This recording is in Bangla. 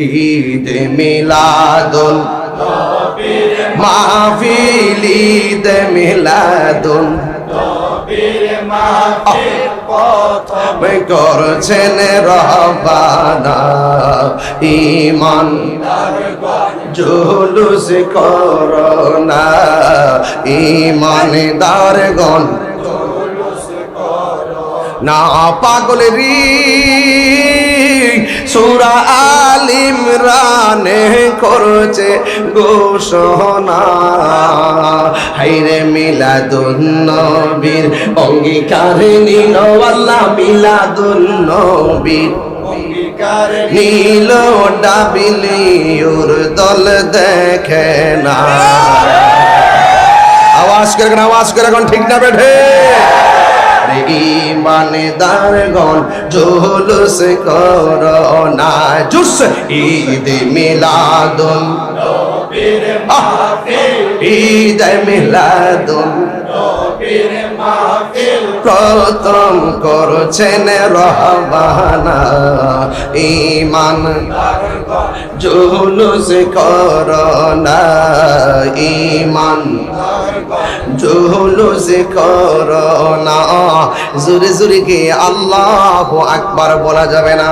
ঈদ মিলাদুন। মাহফিল ঈদ মিলাদুন। মে করছেন রহবানা ইমান জুলুস করোনা ইমানদার গণ। না পাগল রি সুরা আলিম রানে করছে ঘোষণা। হাইরে মিলাদুন নবীর অঙ্গীকার নিল আল্লাহ মিলাদুন নবীর নীল ডাবিলি ওর দল দেখে না। আওয়াজ করে আওয়াজ করে এখন ঠিক না বেঠে? ইমানদার গণ জুলুস করোনা জুস ঈদ মিলাদুন। ঈদ মিলাদুন। প্রথম করছেন রহবানা ইমান জুলুস করোনা। ইমান জুলুস করোনা। জুরে জুরে কে আল্লাহ আকবার বলা যাবে না।